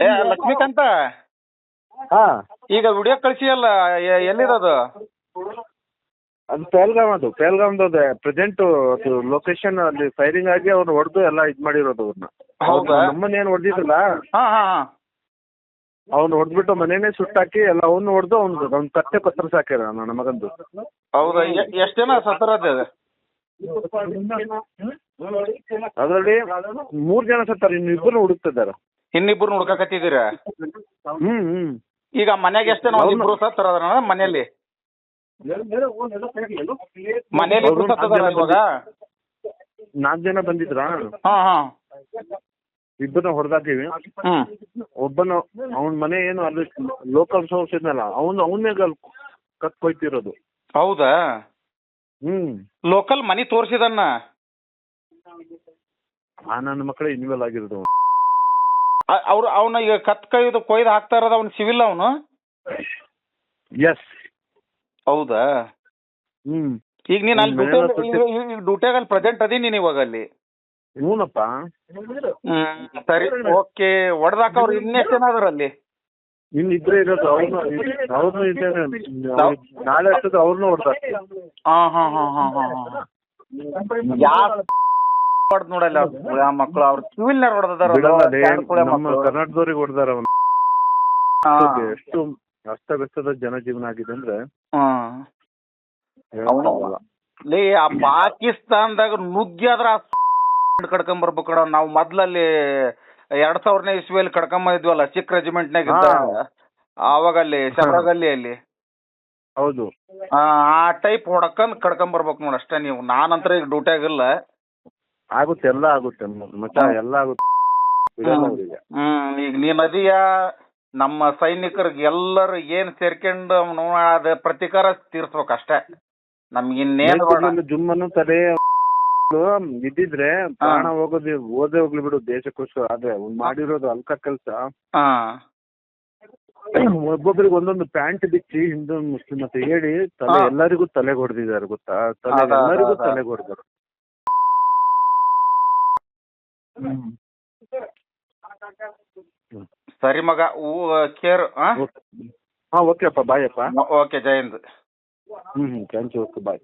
ಏ ಲಕ್ಷ್ಮೀಕಾಂತ. ಹಾ. ಈಗ ವಿಡಿಯೋ ಕಳಿಸಿಯಲ್ಲ ಎಲ್ಲಿರೋದು? ಅದು ಪೆಹಲ್ಗಾಮ್ ಅದು ಪೆಹಲ್ಗಾಮ್ದು ಅದೇ ಪ್ರೆಸೆಂಟ್ ಅದು ಲೊಕೇಶನ್ ಅಲ್ಲಿ ಫೈರಿಂಗ್ ಆಗಿ ಅವ್ರು ಹೊಡೆದು ಎಲ್ಲ ಇದು ಮಾಡಿರೋದು ಅವ್ರನ್ನ ಹೌದಾ? ನಮ್ಮನ್ನ ಏನು ಹೊಡೆದಿದ್ರಲ್ಲ ಹಾ ಹಾ ಹಾ. ಅವ್ನು ಹೊಡೆದ್ಬಿಟ್ಟು ಮನೇನೆ ಸುಟ್ಟಾಕಿ ಎಲ್ಲ ಅವ್ನು ಹೊಡೆದು ಅವ್ನು ಅವ್ನ ಕತ್ತೆ ಪತ್ರ ಸಾಕ್ಯಾರ ನನ್ನ ಮಗಂದು. ಹೌದಾ? ಎಷ್ಟು ಜನ ಸತ್ತರತ್ತೆ ಅದರಲ್ಲಿ ಮೂರು ಜನ ಸತ್ತಾರ ಇನ್ನಿಬ್ರು ಇಬ್ಬರು ಹುಡುಕ್ತಿದ್ದಾರೆ. ಇನ್ನಿಬ್ರು ಹುಡ್ಕಕತ್ತಿದ್ದೀರ? ಹ್ಮ್ ಹ್ಮ್. ಈಗ ಮನೆಗೆ ಎಷ್ಟು ಜನ ಇಬ್ರು ಅದ್ರ ಮನೆಯಲ್ಲಿ? ಮನೆಯಲ್ಲಿ ಇಬ್ರು ಸತ್ತದಾರ ನಾಲ್ಕು ಜನ ಇವಾಗ? ನಾಲ್ಕು ಜನ ಬಂದಿದ್ರಾ? ಹಾ ಹಾ. ಇಬ್ಬರನ್ನ ಹೊಡೆದಾಕಿವಿ. ಒಬ್ಬನ ಅವನ ಮನೆ ಏನು ಅಲ್ಲಿ ಲೋಕಲ್ ಸೋರ್ಸ್ ಇದ್ನಲ್ಲ ಅವನು ಅವನೇ ಕತ್ ಕೊಯ್ತಿರೋದು ಹೌದಾ? ಹ್ಮ್. ಲೋಕಲ್ ಮನಿ ತೋರ್ಸಿದನ್ನ? ಆ ನನ್ನ ಮಕ್ಕಳೇ ಇನ್ವೆಲ್ ಆಗಿರೋದು ಅವ್ರು ಅವನ ಈಗ ಕತ್ ಕೈದು ಕೊಯ್ದು ಹಾಕ್ತಾ ಇರೋದು ಅವ್ನು ಸಿವಿಲ್ ಅವನು? ಎಸ್ ಹೌದಾ? ಹ್ಮ್. ಈಗ ನೀನ್ ಅಲ್ಲಿ ಈಗ ಡ್ಯೂಟಿಯಾಗ ಅಲ್ಲಿ ಪ್ರೆಸೆಂಟ್ ಅದೀನಿ ನೀನ್ ಇವಾಗ ಅಲ್ಲಿ. ಹ್ಞೂನಪ್ಪ ಹ್ಮ್ ಸರಿ. ಓಕೆ ಹೊಡೆದಾಕವ್ರು ಇನ್ನೆಷ್ಟು ಜನ ಅದಾರ ಅಲ್ಲಿ? ಇನ್ ಇಬ್ಬರೇ ಇರೋದು. ಅವ್ರನ್ನ ಅವ್ರನ್ನ ಇದ್ದೇನೆ ನಾಳೆ ಅಷ್ಟೊತ್ತು ಅವ್ರನ್ನೂ ಹೊಡ್ತಾರೆ ಹಾ ಹಾ ಹಾ ಹಾ ಹಾ ಹಾ. ಯಾವ ಹೊಡ್ದ್ ನೋಡಲ್ಲ ಆ ಮಕ್ಳು ಅವ್ರ ಕಿವಿಲ್ನಾರ ಹೊಡೆದಾರ ಬಿಡಲ್ಲ ಲೇ, ನಮ್ಮ ಕರ್ನಾಟಕದವ್ರಿಗೆ ಹೊಡೆದಾರ ಅವನು. ಎಷ್ಟು ಅಸ್ತವ್ಯಸ್ತದ ಜನಜೀವನ ಆಗಿದೆ ಅಂದ್ರೆ. ಲೇ ಆ ಪಾಕಿಸ್ತಾನದಾಗ ನುಗ್ಗಿ ಅದ್ರ ಕಡ್ಕೊಂಡ್ ಬರ್ಬೇಕು ಕಣ. ನಾವು ಮೊದ್ಲಲ್ಲಿ ಎರಡ್ ಸಾವಿರನೇ ಇಸ್ವಿಯಲ್ಲಿ ಕಡ್ಕೊಂಡ್ ಬಂದಿದ್ವಲ್ಲ ಸಿಖ್ ರೆಜಿಮೆಂಟ್ ನಾಗ ಅವಾಗ ಅಲ್ಲಿ ಶಬರಗಲ್ಲಿ ಅಲ್ಲಿ? ಹೌದು. ಆ ಟೈಪ್ ಹೊಡಕಂದ್ ಕಡ್ಕೊಂಡ್ ಬರ್ಬೇಕು ನೋಡ್ ಅಷ್ಟೇ ನೀವು. ನಾನಂತರ ಈಗ ಡ್ಯೂಟಿ ಇಲ್ಲ ಆಗುತ್ತೆ ಎಲ್ಲ ಆಗುತ್ತೆ ಮಠ ಎಲ್ಲ ಆಗುತ್ತೆ. ಅವ್ರಿಗೆ ಹ್ಮ್. ಈಗ ನೀನ್ ಅದೀಯ ನಮ್ಮ ಸೈನಿಕರಿಗೆ ಎಲ್ಲರೂ ಏನ್ ಸೇರ್ಕೊಂಡು ಅವ್ನು ಅದ ಪ್ರತಿಕಾರ ತೀರ್ಸ್ಬೇಕು ಅಷ್ಟೇ ನಮ್ಗೆ ಇನ್ನೇನು ಬೇಡ. ಜುಮ್ಮನ್ನು ತಲೆ ಇದ್ದಿದ್ರೆ ಪ್ರಾಣ ಹೋಗೋದು ಓದೇ ಹೋಗ್ಲಿ ಬಿಡು ದೇಶಕ್ಕೋಸ್ಕರ. ಆದ್ರೆ ಅವ್ನ್ ಮಾಡಿರೋದು ಅಲ್ಕ ಕೆಲ್ಸ. ಹಾ. ಒಂದೊಂದು ಪ್ಯಾಂಟ್ ಬಿಚ್ಚಿ ಹಿಂದೂ ಮುಸ್ಲಿಂ ಅಂತ ಹೇಳಿ ತಲೆ ಹಾ. ಎಲ್ಲರಿಗೂ ತಲೆಗೆ ಹೊಡೆದಿದ್ದಾರೆ ಗೊತ್ತಾ? ತಲೆ ಅದ, ಅದ, ಎಲ್ಲರಿಗೂ ಅದ. ತಲೆಗೆ ಹೊಡೆದರು ಸರಿ ಮಗ ಹೂ ಕೇರ್ ಹಾ ಓಕೆಪ್ಪ ಓಕೆ ಅಪ್ಪ ಬಾಯ್ ಅಪ್ಪ ಓಕೆ ಜಯಂತ್ ಹ್ಮ್ ಹ್ಮ್ ಥ್ಯಾಂಕ್ ಯು ಓಕೆ ಬಾಯ್